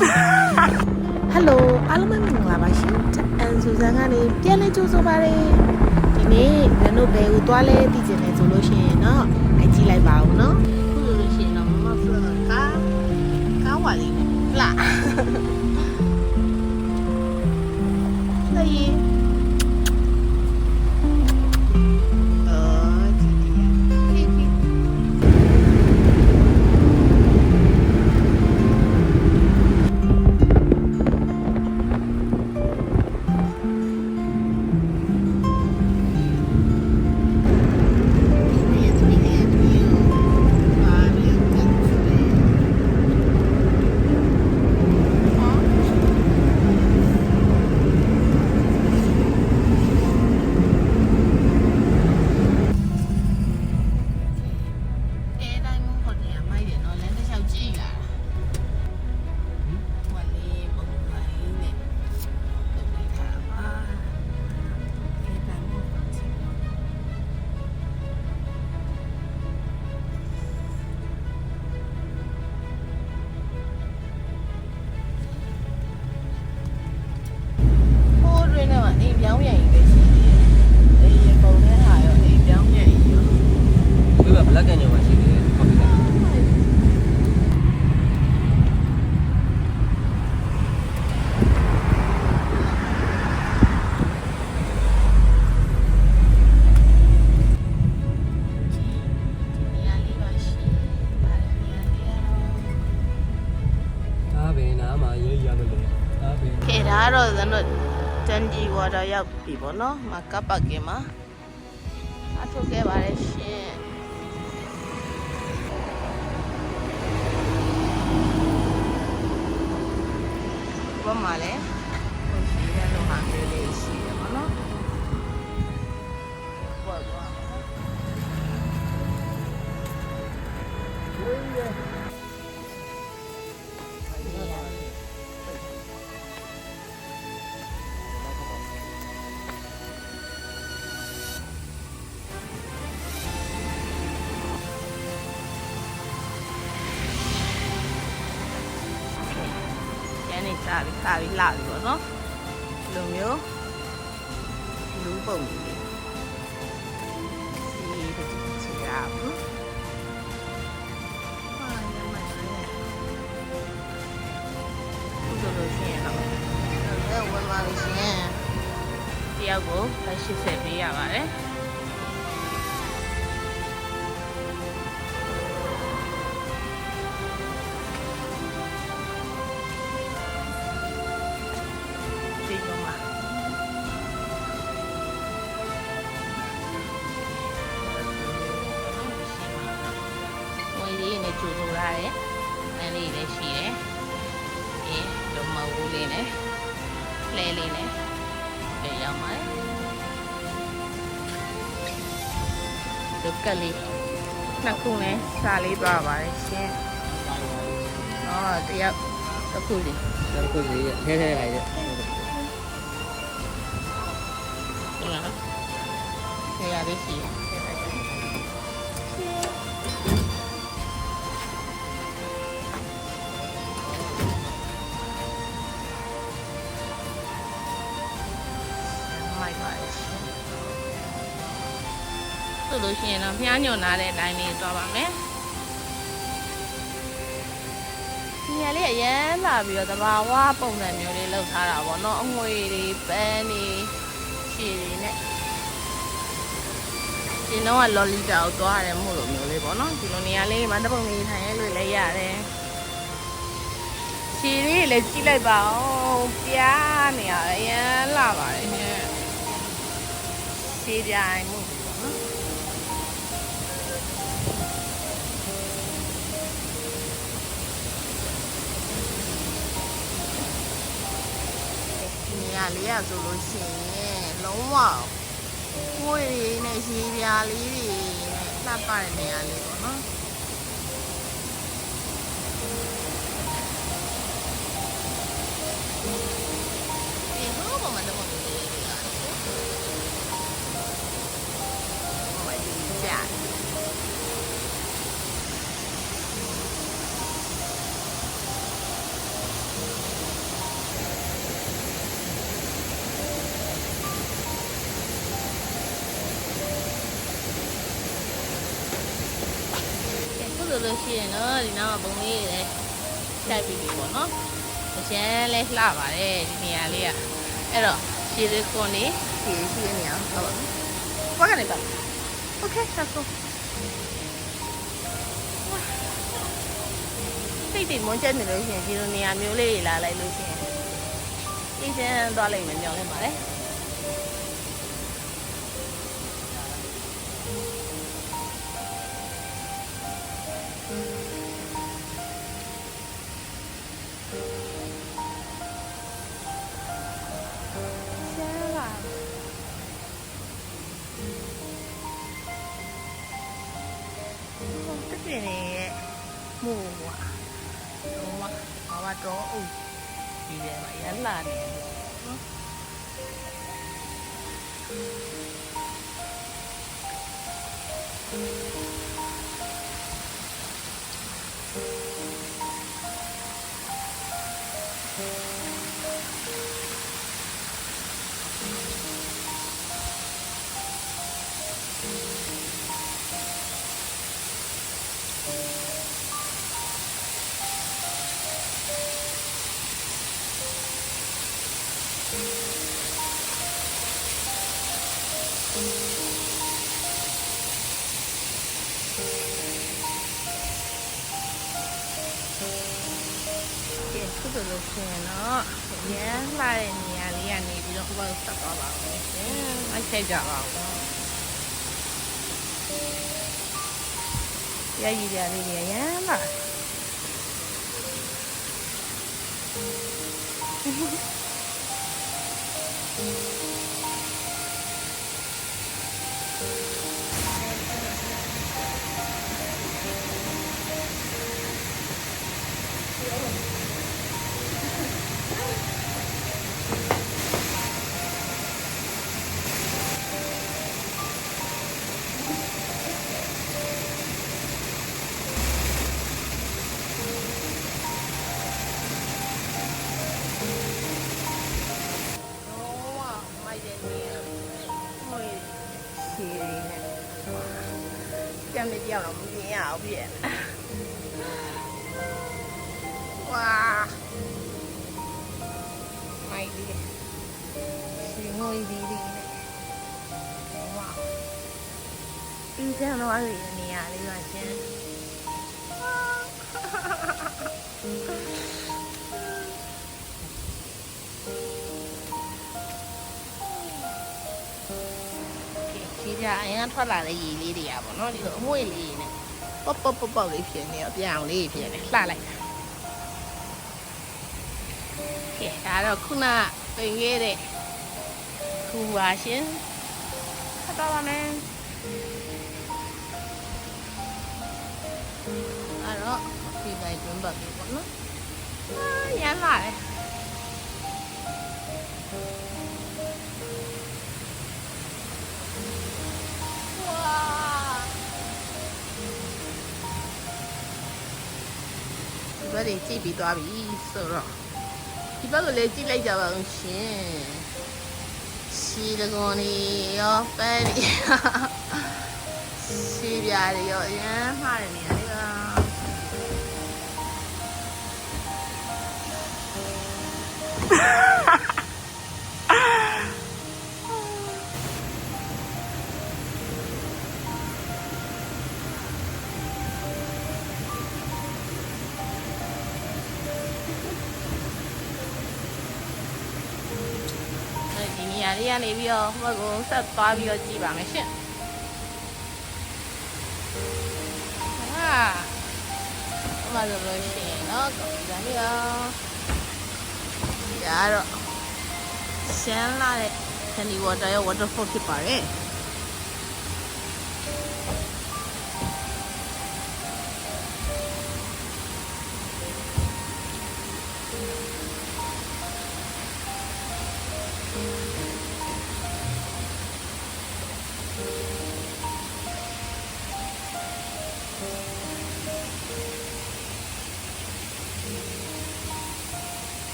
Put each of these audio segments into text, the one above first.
ဟယ်လိုအားလုံးပဲမင်္ဂလာပါရှင်အန်ဆူဇန်ကနေပြန်လဲကြိုးဆိုပါရယ်ဒီနေ့ရန်တို့ဘယ်ကိုသွားလဲသိချင်တယ်ဆိုလို့ရှိရင်တော့လိုက်ကြည့်လိုက်ပါဦးနော်ခုဆိုလို့ရှိရင်တော့မမဖလောကာကားဝါလေးနဲ့လာလေ တန်ကြီးဝါတာရောက်ပြီပေါ့နော်။မကပ်ပတ်ကင်မှာအထုတ်ခဲ့ပါတယ်ရှင်။ဘာမှလဲဟိုရှိရလို့ဟာလေးလေးရှိတယ်ပေါ့နော်။ဘောကွာကျ ပြီးခါပြီးလာပြီပေါ့နော်ဒီလိုမျိုးလူပုံကြီးစီးတဲ့ချီရဘူးဟာရမရခုဆိုလို့ရှိရင်တော့အဲဝင်လာလို့ရှိရင်တယောက်ကို80ပေးရပါတယ် ဒုံမဝူးလေးနဲ့လဲလေးနဲ့ပြန်ရောက်ပါတယ်။ဒုက္ကလေးနှစ်ခုနဲ့စားလေးပါပါတယ်ရှင်။အော်တယောက်တစ်ခုလေးဒါကိုစီးထဲထဲလိုက်တယ်ဟုတ်လား။နေရာလေးရှိတယ် မိုက်ပါရဲ့ရှင်ဆိုလို့ရှိရင်တော့ဖျားညွန်လာတဲ့ line လေးသွားပါမယ်ဒီရလေးအရန်လာပြီးတော့တဘာဝပုံစံမျိုးလေးလောက်ထားတာပေါ့နော်အငွေတွေပန်းတွေရှည်တွေနဲ့ဒီတော့ကလော်လီတာကိုသွားရတယ်မို့လို့မျိုးလေးပေါ့နော်ဒီလိုနေရာလေးမှာတပုံလေးထိုင်ရလို့လည်းရတယ်ရှည်လေးလည်းကြည့်လိုက်ပါဦးပြားနေရအရန်လာပါတယ် ညရှည်ပြိုင်မှုပေါ့နော်ဒီနေရာလေးရဆိုလို့ရှိရင်လုံးဝကိုယ်ရည်နဲ့ရေပြာလေးတွေနဲ့လှပတဲ့နေရာလေးပေါ့နော်ိုလို့ရှိရင်တော့ဒီနောက်ဘုံလေးတွေလည်းတိုက်ပြီးပြီပေါ့နော်အရန်လဲလှပါတယ်ဒီနေရာလေးကအဲ့တော့ရှည်သေးကွန်နေရှည်ရှည်နေအောင်ဟုတ်ပါဘူးဘာကနေပါ Okay, that's all. စိတ်တွေမွန်းကျက်နေလို့ရှိရင်ဒီလိုနေရာမျိုးလေးတွေလာလိုက်လို့ရှိရင်အေးချမ်းသွားလိမ့်မယ်ညောင်းလိုက်ပါလေဆ တော့အုပ်ဒီထဲမှာရလာနေတယ်နော်ကဲ ခုဆိုလို့ရှိရင်တော့ရမ်းလာတဲ့နေရာလေးကနေပြီးတော့ဟိုဘက်ဆက်သွားပါဦးမယ်ရှင်အချက်ကြပါဦးရည်ရည်ရလေးတွေရမ်းလာ ကြမ်းမကြောက်တော့မမြင်ရအောင်ပြည့်ဝါမိုက်ဒီရှည်ငွေဒီဒီနဲ့ဝါအင်းကျန်တော့ရနေရာလေးပါရှင် ကြအရင်ထွက်လာတဲ့ရေလေးတွေကပေါ့နော်ဒီလိုအမွေးလေးနဲ့ပေါက်ပေါက်ပေါက်ပေါက်လေးဖြစ်နေတော့ပြအောင်လေးဖြစ်နေလှလိုက်ကဲဒါတော့ခုနပင်ခဲ့တဲ့ခူပါရှင်ခတ်တော့ပါမယ်အဲ့တော့ဒီဘိုင်တွန်းပါပြီပေါ့နော်အာရမ်းလာတယ် ဘက်တွေကြည့်ပြီးသွားပြီဆိုတော့ဒီဘက်ကိုလည်းကြည့်လိုက်ကြပါဦးရှင်ရှီတကွန်နေရောပဲနေရှီပြားတွေရောအရန်မှားတယ်နေရာလေးပါအဲ ဒီနေရာလေးကနေပြီးတော့ဟိုဘက်ကိုဆက်သွားပြီးတော့ကြည့်ပါမယ်ရှင်ဟာဟိုမှာဆိုလို့ရှိရင်တော့ကောင်းပြီလားဒီကတော့ရှမ်းလာတဲ့ Candy Water ရဲ့ waterfall ဖြစ်ပါတယ်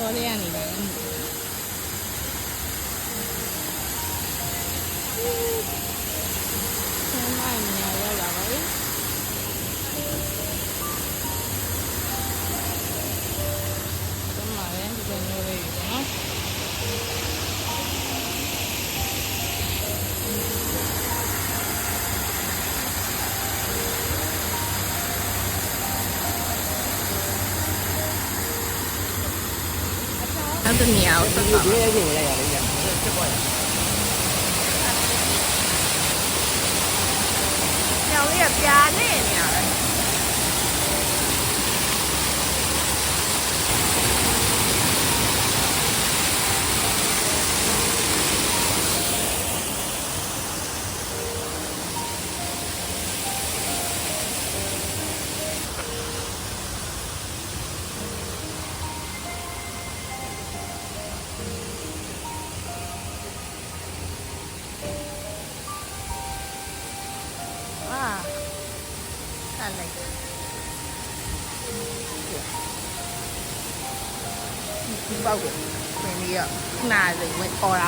တော်လေးရ နောက်တစ်နေရာကိုဆက်ဒီသွားဒီလေးပြင်လိုက်ရတယ်ကြာဖြစ်ပေါ်ရညောင်လေးကပြာနေနေရပဲအာ ဆက်လိုက်ဒီပေါက်ကိုမင်းကြီးကနားလေးဝင်ခေါ်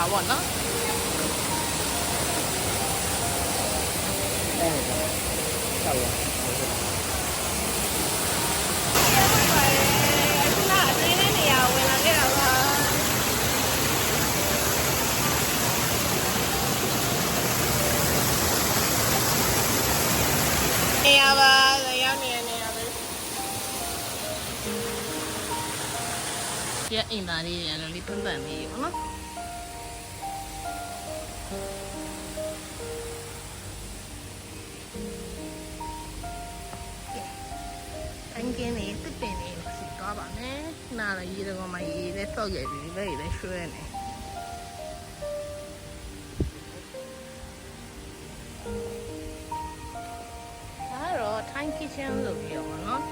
ပြအင်တာလေးရလို့လေးပန်းပန်းလေးပေါ့နော်အင်ကင်းလေးတစ်ပင်လေးစီသွားပါမယ်နားရရေတော့မှရေလေးတောက်ရပြီလေလေရွှဲနေဒါတော့ time kitchen လို့ပြောမှာနော်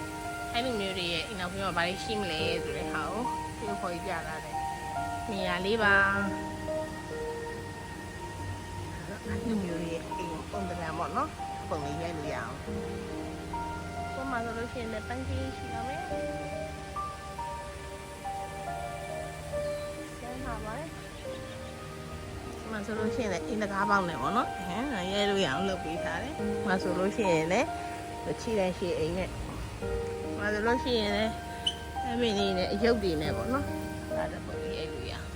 အဲ့လိုမျိုးတွေရဲ့အိမ်နောက်ပြောမှာဘာတွေရှိမလဲဆိုတဲ့ဟာကို ပြောခေါ်ပြတာလေနေရာလေးပါအဲ့လိုမျိုးတွေရဲ့အိမ်ပုံတံပေါ့နော်ပုံလေးရိုက်လို့ရအောင်ပုံမှန်ဆိုလို့ရှိရင်လည်းပန်းကြီးရှိရမယ်ဆန်းပါပါလေမဆိုလို့ရှိရင်လည်းအင်းတကားပေါက်နေပေါ့နော်ဟမ်ရဲလို့ရအောင်လုပ်ပေးထားတယ်မဆိုလို့ရှိရင်လည်းချီတန်းရှိအိမ်နဲ့မဆိုလို့ရှိရင်လည်း အမင်းလေးနဲ့အယုတ်တွေနဲ့ပေါ့နော်ဒါတော့ပုံရဲလို့ရအောင်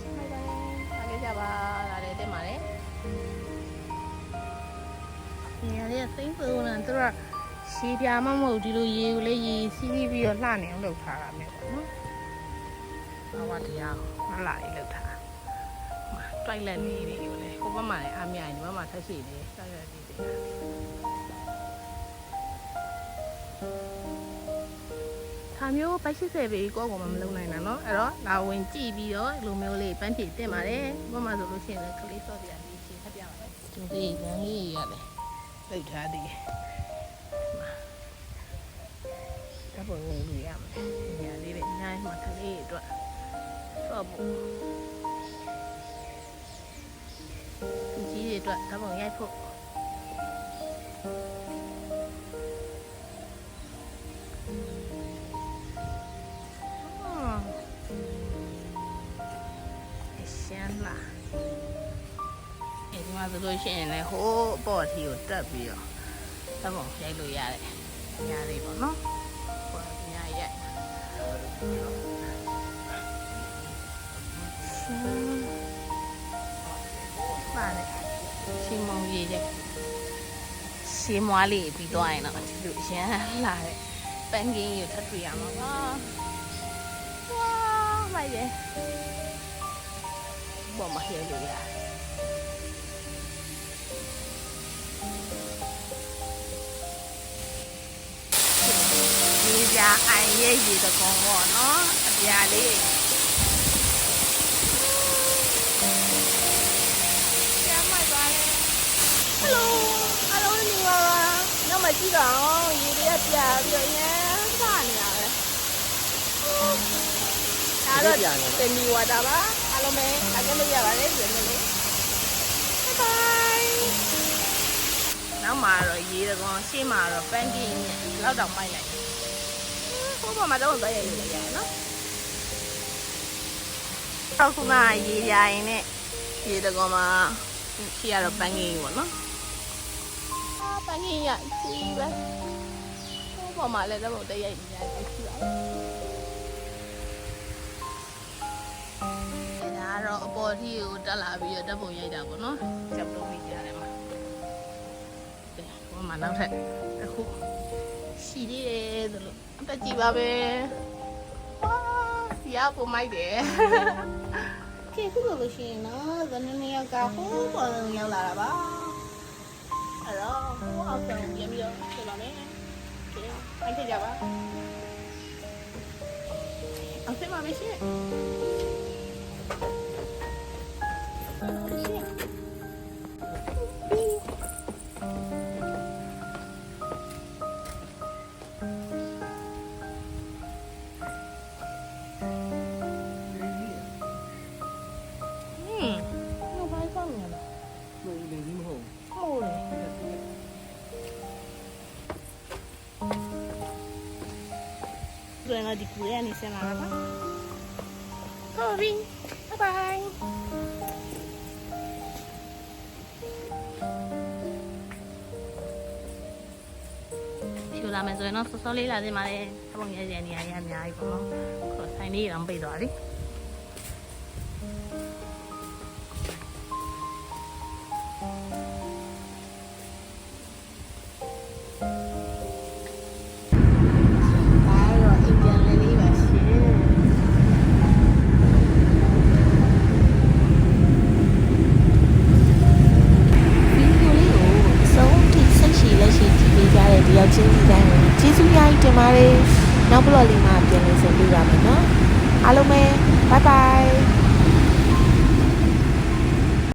ရှင်းလိုက်ပါအားကြပါဒါလည်းတက်ပါလေနေရာလေးကသိမ့်ပုံနဲ့သူကရှည်ပြာမမဟုတ်ဒီလိုရေကိုလေးရေစီးပြီးပြီးတော့လှနေအောင်လုပ်ထားတာမျိုးပေါ့နော်။ဘာဝတရားမလာရေးလုပ်ထားတာ။တိုက်လက်လေးတွေကိုလေကိုဘက်မှာလည်းအားမရရင်ဒီဘက်မှာဆက်ရှိနေတိုက်လက်လေးတွေ။ ဒါမျိုးပိုက်80ပဲကိုယ့်ကိုယ်မှမလုပ်နိုင်တာเนาะအဲ့တော့လာဝင်ကြည့်ပြီးတော့ဒီလိုမျိုးလေးပန်းဖြည့်တင်ပါတယ်။ဘက်မှာဆိုလို့ရှိရင်လည်းကလေးစော့တရားလေးချင်းဖတ်ပြပါမယ်။ဒီလေးရန်လေးရတယ်လှုပ်ထားသေးတယ်။ဓာတ်ပုံလေးယူရမယ်။ညာလေးပဲညာမှာကလေးတွေအတွက်စော့ဖို့သူကြီးတွေအတွက်ဓာတ်ပုံရိုက်ဖို့ အရှမ်းလားအဲဒီမှာဆိုလို့ရှိရင်လည်းဟိုးအပေါ်အထိကိုတက်ပြီးတော့ဓာတ်ပုံရိုက်လို့ရတယ်ညာလေးပေါ့နော်ဟိုညာရိုက်ရှမ်းပါလေရှင်းမုံကြီးတဲ့ရှင်းမွားလေးပြီးသွားရင်တော့ဒီလိုအရန်လာတဲ့ပန်းကင်းကြီးကိုထပ်တွေ့ရမှာပါဝါးလိုက် တယ်ဘောမရဲလို့ရတယ်ဒီပြအိုင်ရဲ့ရေတကုံပေါ့နော်အပြာလေးကျမ်းမိုက်ပါလေဟယ်လိုအားလုံးမင်္ဂလာပါနောက်မှကြည့်တော့ရေတွေကပြာပြီးတော့အရင်စနေတာပဲဒါတော့တင်မီဝါတာပါအား လုံးပဲအားလုံးလို့ရပါတယ်ဒီလိုလေး Bye bye နောက်မှာတော့ရေးတကောင်ရှေ့မှာတော့ပန်းကင်းနဲ့လောက်တောင်မိုက်လိုက်ဟိုပေါ်မှာတော့သွားရလို့လည်းရတယ်နော်အခုမှရေရရင်နဲ့ရေတကောင်မှာရှေ့ကတော့ပန်းကင်းပေါ့နော်ပန်းကင်းရကြီးပဲဟိုပေါ်မှာလည်းတော့တရရိုက်နေရတယ် ကတော့အပေါ်ထိကိုတက်လာပြီးတော့ဓာတ်ပုံရိုက်တာပေါ့နော်ကြောက်တော့မိကြတယ်မှာတဲ့ဟိုမှာနောက်ထပ်အခုရှိသေးတယ်ဆိုလို့အတက်ကြည့်ပါပဲဝါရပုံမိုက်တယ်ကဲခုလိုလို့ရှိရင်နော်ဇနနေရကဟိုးပေါ်ရောက်လာတာပါအဲ့တော့ဟိုအောက်ဆောင်ပြန်ပြီးတော့ပြန်လာမယ်ကဲအဲ့ထည့်ကြပါအောင်ဆက်ပါမယ်ရှင် 嗯，又白胖了。那一定很好。哦。对了，弟弟，你在哪里？老兵。 လာမယ်ဆိုရင်တော့စောစောလေးလာတင်ပါလေသဘုံရဲရဲနေရာရအများကြီးပေါ့နော်ခေါ်ဆိုင်လေးတော့ပိတ်သွားပြီဒါ